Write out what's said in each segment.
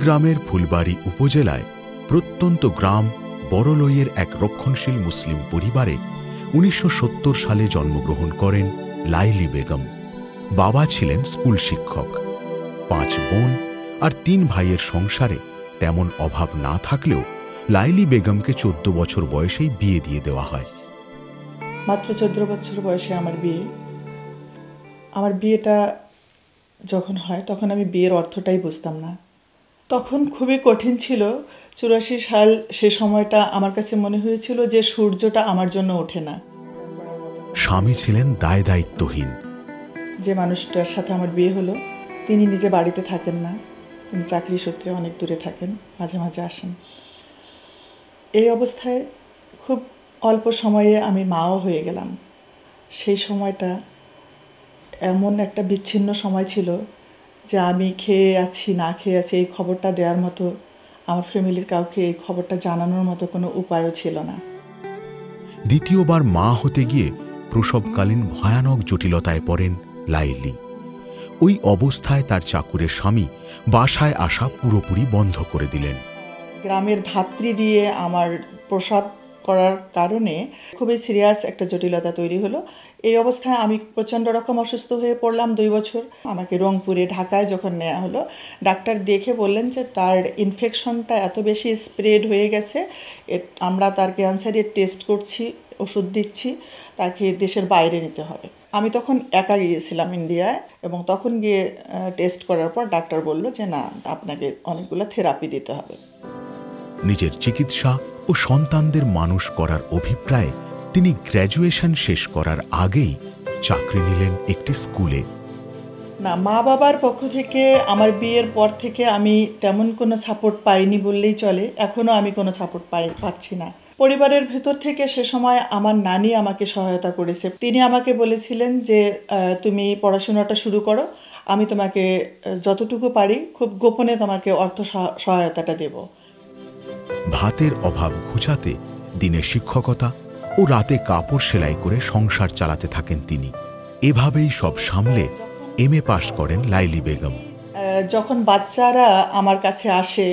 কুড়িগ্রামের ফুলবাড়ি উপজেলায় প্রত্যন্ত গ্রাম বড়লইয়ের এক রক্ষণশীল মুসলিম পরিবারে উনিশশো সত্তর সালে জন্মগ্রহণ করেন লাইলি বেগম। বাবা ছিলেন স্কুল শিক্ষক। পাঁচ বোন আর তিন ভাইয়ের সংসারে তেমন অভাব না থাকলেও লাইলি বেগমকে চোদ্দ বছর বয়সেই বিয়ে দিয়ে দেওয়া হয়। মাত্র চোদ্দ বছর বয়সে আমার বিয়ে। আমার বিয়েটা যখন হয় তখন আমি বিয়ের অর্থটাই বুঝতাম না। তখন খুবই কঠিন ছিল। চুরাশি সাল সে সময়টা আমার কাছে মনে হয়েছিল যে সূর্যটা আমার জন্য ওঠে না। স্বামী ছিলেন দায় দায়িত্বহীন। যে মানুষটার সাথে আমার বিয়ে হলো তিনি নিজে বাড়িতে থাকেন না। তিনি চাকরি সূত্রে অনেক দূরে থাকেন মাঝে মাঝে আসেন। এই অবস্থায় খুব অল্প সময়ে আমি মাও হয়ে গেলাম। সেই সময়টা এমন একটা বিচ্ছিন্ন সময় ছিল যে আমি খেয়ে আছি না খেয়ে আছি এই খবরটা দেওয়ার মতো আমার ফ্যামিলির কাউকে এই খবরটা জানানোর মতো কোনো উপায়ও ছিল না। দ্বিতীয়বার মা হতে গিয়ে প্রসবকালীন ভয়ানক জটিলতায় পড়েন লাইলি। ওই অবস্থায় তার চাকুরের স্বামী বাসায় আসা পুরোপুরি বন্ধ করে দিলেন। গ্রামের ধাত্রী দিয়ে আমার প্রসাব করার কারণে খুবই সিরিয়াস একটা জটিলতা তৈরি হলো। এই অবস্থায় আমি প্রচণ্ড রকম অসুস্থ হয়ে পড়লাম দুই বছর। আমাকে রংপুরে, ঢাকায় যখন নেওয়া হলো, ডাক্তার দেখে বললেন যে তার ইনফেকশনটা এত বেশি স্প্রেড হয়ে গেছে আমরা তার ক্যান্সারের টেস্ট করছি, ওষুধ দিচ্ছি, তাকে দেশের বাইরে নিতে হবে। আমি তখন একা গিয়েছিলাম ইন্ডিয়ায় এবং তখন গিয়ে টেস্ট করার পর ডাক্তার বলল যে না, আপনাকে অনেকগুলো থেরাপি দিতে হবে। নিজের চিকিৎসা ও সন্তানদের মানুষ করার অভিপ্রায়ে তিনি গ্র্যাজুয়েশন শেষ করার আগেই চাকরি নিলেন একটি স্কুলে। না, মা বাবার পক্ষ থেকে আমার বিয়ের পর থেকে আমি তেমন কোনো সাপোর্ট পাইনি বললেই চলে এখনও আমি কোনো সাপোর্ট পাই, পাচ্ছি না। পরিবারের ভেতর থেকে সে সময় আমার নানি আমাকে সহায়তা করেছে। তিনি আমাকে বলেছিলেন যে তুমি পড়াশোনাটা শুরু করো, আমি তোমাকে যতটুকু পারি, খুব গোপনে তোমাকে অর্থ সহায়তাটা দেব। ভাতের অভাব ঘুচাতে দিনে শিক্ষকতা ও রাতে কাপড় সেলাই করে সংসার চালাতে থাকেন তিনি। এভাবেই সব সামলে এম এ পাশ করেন লাইলি বেগম। যখন বাচ্চারা আমার কাছে আসে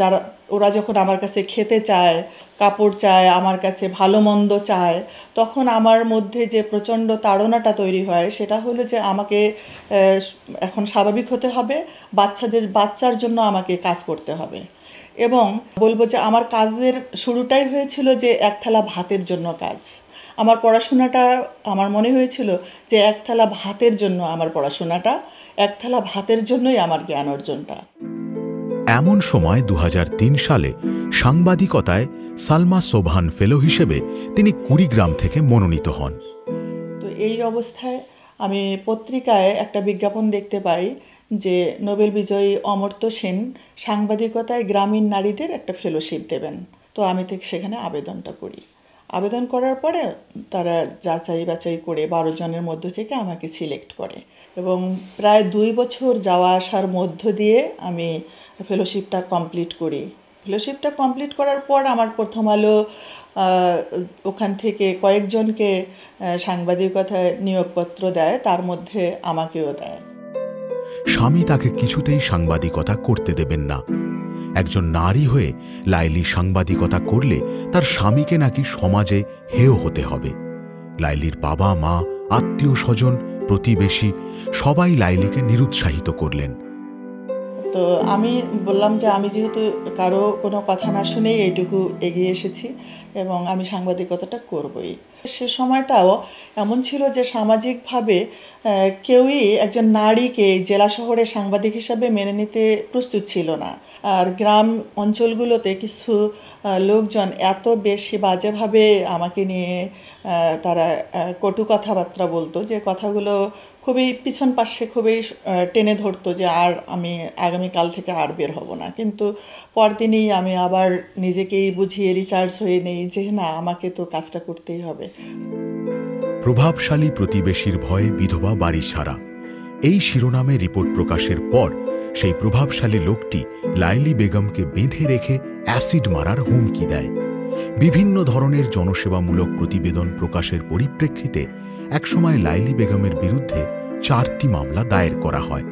যারা, ওরা যখন আমার কাছে খেতে চায়, কাপড় চায়, আমার কাছে ভালো মন্দ চায়, তখন আমার মধ্যে যে প্রচণ্ড তাড়নাটা তৈরি হয়, সেটা হলো যে আমাকে এখন স্বাভাবিক হতে হবে, বাচ্চাদের, বাচ্চার জন্য আমাকে কাজ করতে হবে। এবং বলব যে আমার কাজের শুরুটাই হয়েছিল যে এক থালা ভাতের জন্য কাজ। আমার পড়াশোনাটা আমার মনে হয়েছিল যে এক থালা ভাতের জন্য আমার পড়াশোনাটা এক থালা ভাতের জন্যই আমার জ্ঞান অর্জনটা। এমন সময় দু হাজার তিন সালে সাংবাদিকতায় সালমা সোভান ফেলো হিসেবে তিনি কুড়িগ্রাম থেকে মনোনীত হন। তো এই অবস্থায় আমি পত্রিকায় একটা বিজ্ঞাপন দেখতে পাই যে নোবেল বিজয়ী অমর্ত্য সেন সাংবাদিকতায় গ্রামীণ নারীদের একটা ফেলোশিপ দেবেন। তো আমি থেকে সেখানে আবেদনটা করি। আবেদন করার পরে তারা যাচাই বাছাই করে বারো জনের মধ্য থেকে আমাকে সিলেক্ট করে এবং প্রায় দুই বছর যাওয়া আসার মধ্য দিয়ে আমি ফেলোশিপটা কমপ্লিট করি। ফেলোশিপটা কমপ্লিট করার পর আমার প্রথম আলো ওখান থেকে কয়েকজনকে সাংবাদিকতায় নিয়োগপত্র দেয়, তার মধ্যে আমাকেও দেয়। স্বামী তাকে কিছুতেই সাংবাদিকতা করতে দেবেন না। একজন নারী হয়ে লাইলি সাংবাদিকতা করলে তার স্বামীকে নাকি সমাজে হেয় হতে হবে। লাইলির বাবা, মা, আত্মীয় স্বজন, প্রতিবেশী সবাই লাইলিকে নিরুৎসাহিত করলেন। তো আমি বললাম যে আমি যেহেতু কারও কোনো কথা না শুনেই এইটুকু এগিয়ে এসেছি এবং আমি সাংবাদিকতাটা করবই। সে সময়টাও এমন ছিল যে সামাজিকভাবে কেউই একজন নারীকে জেলা শহরে সাংবাদিক হিসাবে মেনে নিতে প্রস্তুত ছিল না। আর গ্রাম অঞ্চলগুলোতে কিছু লোকজন এত বেশি বাজেভাবে আমাকে নিয়ে তারা কটু কথাবার্তা বলতো যে কথাগুলো খুবই পিছন পাশে খুবই টেনে ধরতো যে আর আমি আগামীকাল থেকে আর বের হব না। কিন্তু পরদিনই আমি আবার নিজেকেই বুঝিয়ে রিচার্জ হয়ে নেই যে না, আমাকে তো কাজটা করতেই হবে। প্রভাবশালী প্রতিবেশীর ভয়ে বিধবা বাড়ি ছাড়া এই শিরোনামে রিপোর্ট প্রকাশের পর সেই প্রভাবশালী লোকটি লাইলি বেগমকে বেঁধে রেখে অ্যাসিড মারার হুমকি দেয়। বিভিন্ন ধরনের জনসেবামূলক প্রতিবেদন প্রকাশের পরিপ্রেক্ষিতে একসময় লাইলি বেগমের বিরুদ্ধে চারটি মামলা দায়ের করা হয়।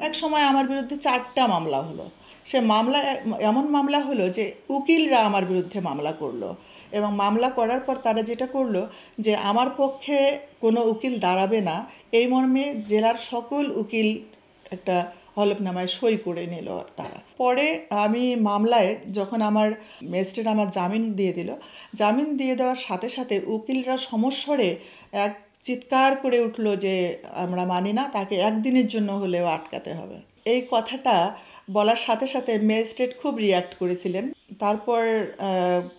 এক সময় আমার বিরুদ্ধে চারটা মামলা হলো। সে মামলা, এমন মামলা হলো যে উকিলরা আমার বিরুদ্ধে মামলা করল এবং মামলা করার পর তারা যেটা করল যে আমার পক্ষে কোনো উকিল দাঁড়াবে না। এই মর্মে জেলার সকল উকিল একটা হলফনামায় সই করে নিল তারা। পরে আমি মামলায় যখন আমার ম্যাজিস্ট্রেট আমার জামিন দিয়ে দিল, জামিন দিয়ে দেওয়ার সাথে সাথে উকিলরা সমস্বরে এক চিৎকার করে উঠল যে আমরা মানি না, তাকে একদিনের জন্য হলেও আটকাতে হবে। এই কথাটা বলার সাথে সাথে ম্যাজিস্ট্রেট খুব রিয়াক্ট করেছিলেন। তারপর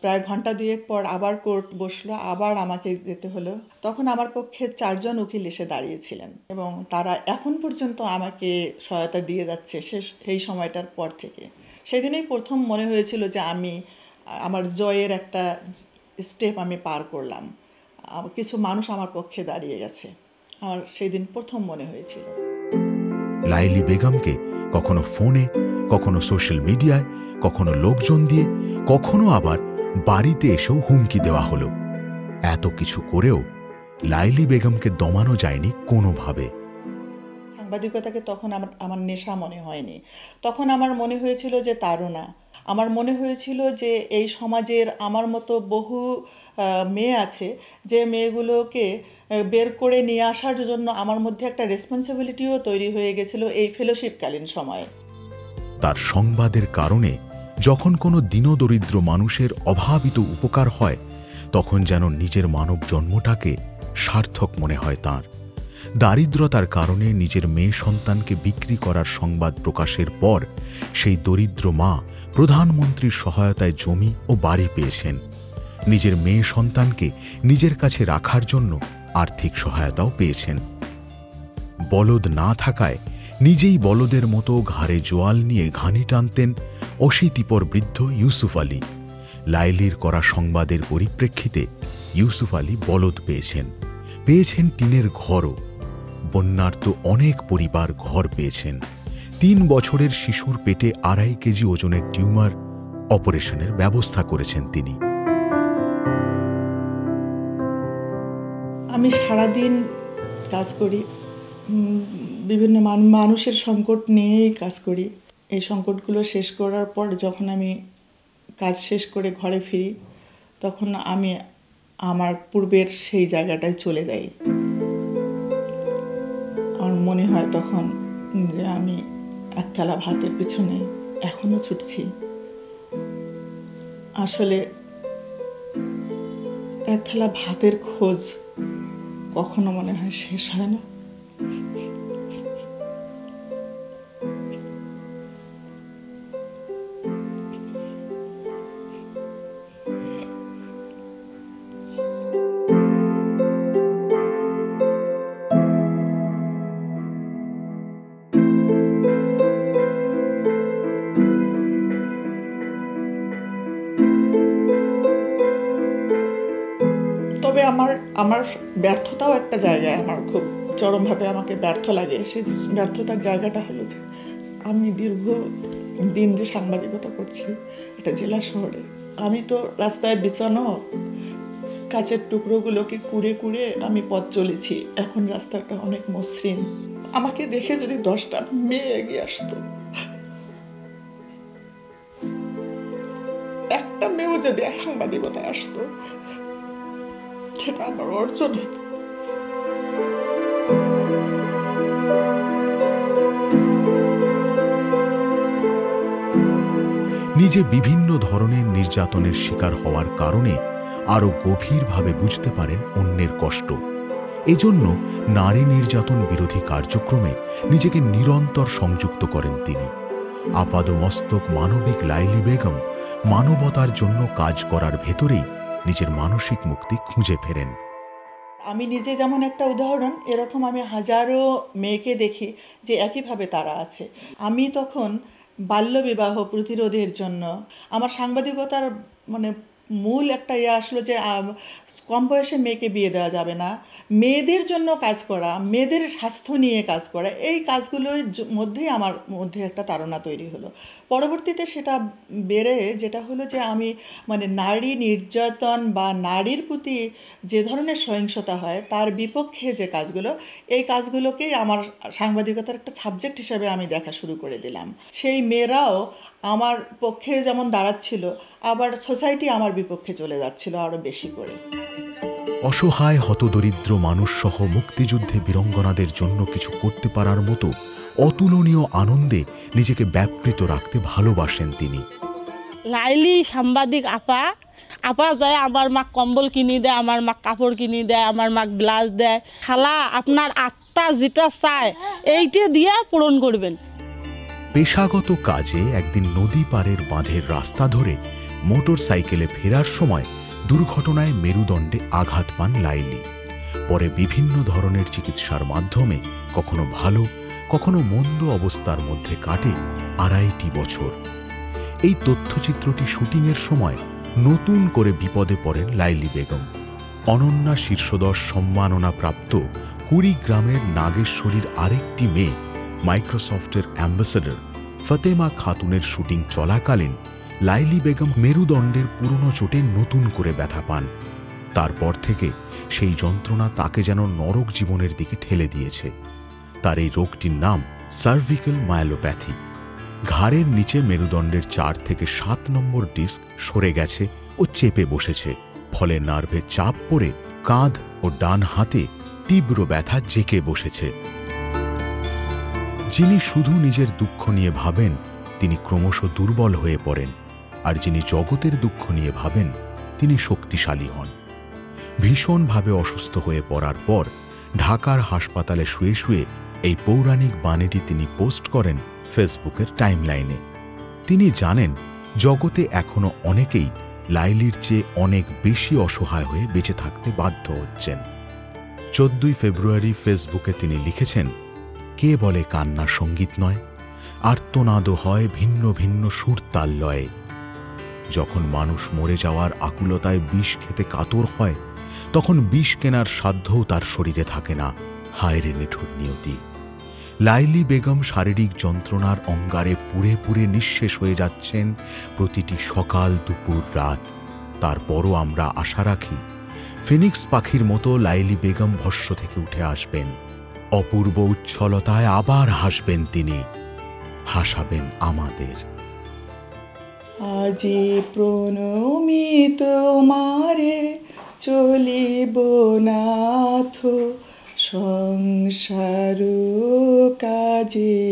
প্রায় ঘণ্টা দুয়েক পর আবার কোর্ট বসল, আবার আমাকে যেতে হলো। তখন আমার পক্ষে চারজন উকিল এসে দাঁড়িয়েছিলেন এবং তারা এখন পর্যন্ত আমাকে সহায়তা দিয়ে যাচ্ছে শেষ, সেই সময়টার পর থেকে। সেদিনেই প্রথম মনে হয়েছিল যে আমি, আমার জয়ের একটা স্টেপ আমি পার করলাম। কিছু মানুষ আমার পক্ষে দাঁড়িয়ে গেছে। আমার সেই দিন প্রথম মনে হয়েছিল। লাইলি বেগমকে কখনো ফোনে, কখনো সোশ্যাল মিডিয়ায়, কখনো লোকজন দিয়ে, কখনো আবার বাড়িতে এসেও হুমকি দেওয়া হলো। এত কিছু করেও লাইলি বেগমকে দমানো যায়নি কোনোভাবে। সাংবাদিকতাকে তখন আমার আমার নেশা মনে হয়নি। তখন আমার মনে হয়েছিল যে তারুণা। আমার মনে হয়েছিল যে এই সমাজের আমার মতো বহু মেয়ে আছে যে মেয়েগুলোকে বের করে নিয়ে আসার জন্য আমার মধ্যে একটা রেসপন্সিবিলিটিও তৈরি হয়ে গেছিল এই ফেলোশিপকালীন সময়ে। তার সংবাদের কারণে যখন কোনো দীনদরিদ্র মানুষের অভাবিত উপকার হয়, তখন যেন নিজের মানব জন্মটাকে সার্থক মনে হয় তার। দারিদ্রতার কারণে নিজের মেয়ে সন্তানকে বিক্রি করার সংবাদ প্রকাশের পর সেই দরিদ্র মা প্রধানমন্ত্রীর সহায়তায় জমি ও বাড়ি পেয়েছেন। নিজের মেয়ে সন্তানকে নিজের কাছে রাখার জন্য আর্থিক সহায়তাও পেয়েছেন। বলদ না থাকায় নিজেই বলদের মতো ঘাড়ে জোয়াল নিয়ে ঘানি টানতেন অশীতিপর বৃদ্ধ ইউসুফ আলী। লাইলির করা সংবাদের পরিপ্রেক্ষিতে ইউসুফ আলী বলদ পেয়েছেন। পেয়েছেন টিনের ঘরও। বন্যার্ত অনেক পরিবার ঘর পেয়েছেন। তিন বছরের শিশুর পেটে আড়াই কেজি ওজনের টিউমার অপারেশনের ব্যবস্থা করেছেন তিনি। আমি সারাদিন কাজ করি। বিভিন্ন মানুষের সংকট নিয়েই কাজ করি। এই সংকটগুলো শেষ করার পর যখন আমি কাজ শেষ করে ঘরে ফিরি, তখন আমি আমার পূর্বের সেই জায়গাটায় চলে যাই। আমার মনে হয় তখন যে আমি এক থালা ভাতের পিছনে এখনও ছুটছি। আসলে এক থালা ভাতের খোঁজ কখনো মনে হয় শেষ হয় না। আমার আমার ব্যর্থতাও একটা জায়গায় আমার খুব চরমভাবে আমাকে ব্যর্থ লাগে। সেই ব্যর্থতার জায়গাটা হলো যে আমি দীর্ঘ দিন যে সাংবাদিকতা করছি এটা জেলা শহরে, আমি তো রাস্তায় বিছানো কাচের টুকরোগুলোকে কুড়ে কুড়ে আমি পথ চলেছি। এখন রাস্তাটা অনেক মসৃণ। আমাকে দেখে যদি দশটা মেয়ে এগিয়ে আসতো। একটা মেয়েও যদি সাংবাদিকতায় আসতো। সেটা আমার অর্জন হতো নিজে বিভিন্ন ধরনের নির্যাতনের শিকার হওয়ার কারণে আরও গভীরভাবে বুঝতে পারেন অন্যের কষ্ট। এজন্য নারী নির্যাতন বিরোধী কার্যক্রমে নিজেকে নিরন্তর সংযুক্ত করেন তিনি। আপাদমস্তক মানবিক লাইলি বেগম মানবতার জন্য কাজ করার ভেতরেই নিজের মানসিক মুক্তি খুঁজে ফেরেন। আমি নিজে যেমন একটা উদাহরণ, এরকম আমি হাজারো মেয়েকে দেখি যে একইভাবে তারা আছে। আমি তখন বাল্যবিবাহ প্রতিরোধের জন্য আমার সাংবাদিকতার মানে মূল একটা ইয়ে আসলো যে কম বয়সে মেয়েকে বিয়ে দেওয়া যাবে না। মেয়েদের জন্য কাজ করা, মেয়েদের স্বাস্থ্য নিয়ে কাজ করা, এই কাজগুলোর মধ্যেই আমার মধ্যে একটা তাড়না তৈরি হলো। পরবর্তীতে সেটা বেড়ে যেটা হলো যে, আমি মানে নারী নির্যাতন বা নারীর প্রতি যে ধরনের সহিংসতা হয়, তার বিপক্ষে যে কাজগুলো, এই কাজগুলোকেই আমার সাংবাদিকতার একটা সাবজেক্ট হিসেবে আমি দেখা শুরু করে দিলাম। সেই মেয়েরাও আমার পক্ষে যেমন দাঁড়াচ্ছিল আবার সোসাইটি আমার বিপক্ষে চলে যাচ্ছিল আরও বেশি করে। অসহায় হতদরিদ্র মানুষসহ মুক্তিযুদ্ধে বীরঙ্গনাদের জন্য কিছু করতে পারার মতো অতুলনীয় আনন্দে নিজেকে ব্যাপৃত রাখতে ভালোবাসেন তিনি। লাইলি সাংবাদিক আপা আপা যায় আমার মাক কম্বল কিনি দেয় আমার মাক কাপড় কিনি দেয় আমার মাক ব্লাউজ দেয়। খালা আপনার আত্মা যেটা চায় এইটা দিয়ে পূরণ করবেন। পেশাগত কাজে একদিন নদী পারের বাঁধের রাস্তা ধরে মোটর সাইকেলে ফেরার সময় দুর্ঘটনায় মেরুদণ্ডে আঘাত পান লাইলি। পরে বিভিন্ন ধরনের চিকিৎসার মাধ্যমে কখনো ভালো, কখনো মন্দ অবস্থার মধ্যে কাটে আড়াইটি বছর। এই তথ্যচিত্রটি শুটিংয়ের সময় নতুন করে বিপদে পড়েন লাইলি বেগম। অনন্যা শীর্ষদশ সম্মাননা প্রাপ্ত কুড়িগ্রামের নাগেশ্বরীর আরেকটি মেয়ে মাইক্রোসফটের অ্যাম্বাসেডর ফতেমা খাতুনের শুটিং চলাকালীন লাইলি বেগম মেরুদণ্ডের পুরনো চোটে নতুন করে ব্যথা পান। তারপর থেকে সেই যন্ত্রণা তাকে যেন নরক জীবনের দিকে ঠেলে দিয়েছে। তার এই রোগটির নাম সার্ভিক্যাল মায়োলোপ্যাথি ঘাড়ের নিচে মেরুদণ্ডের চার থেকে সাত নম্বর ডিস্ক সরে গেছে ও চেপে বসেছে, ফলে নার্ভে চাপ পড়ে কাঁধ ও ডান হাতে তীব্র ব্যথা জেকে বসেছে। যিনি শুধু নিজের দুঃখ নিয়ে ভাবেন, তিনি ক্রমশ দুর্বল হয়ে পড়েন, আর যিনি জগতের দুঃখ নিয়ে ভাবেন, তিনি শক্তিশালী হন। ভীষণভাবে অসুস্থ হয়ে পড়ার পর ঢাকার হাসপাতালে শুয়ে শুয়ে এই পৌরাণিক বাণীটি তিনি পোস্ট করেন ফেসবুকের টাইমলাইনে। তিনি জানেন, জগতে এখনও অনেকেই লাইলির চেয়ে অনেক বেশি অসহায় হয়ে বেঁচে থাকতে বাধ্য হচ্ছেন। চোদ্দই ফেব্রুয়ারি ফেসবুকে তিনি লিখেছেন কে বলে কান্না সংগীত নয়? আর্তনাদও হয় ভিন্ন ভিন্ন সুর তাল লয়ে যখন মানুষ মরে যাওয়ার আকুলতায় বিষ খেতে কাতর হয়, তখন বিষ কেনার সাধ্যও তার শরীরে থাকে না। হায় রে নিঠুর নিয়তি। লাইলি বেগম শারীরিক যন্ত্রণার অঙ্গারে পুড়ে পুড়ে নিঃশেষ হয়ে যাচ্ছেন প্রতিটি সকাল দুপুর রাত। তারপরও আমরা আশা রাখি, ফিনিক্স পাখির মতো লাইলি বেগম ভস্য থেকে উঠে আসবেন। অপূর্ব উচ্ছলতায় আবার হাসবেন তিনি। হাসাবেন আমাদের। আজি প্রণমি তোমারে চলিব নাথ সংসার কাজে।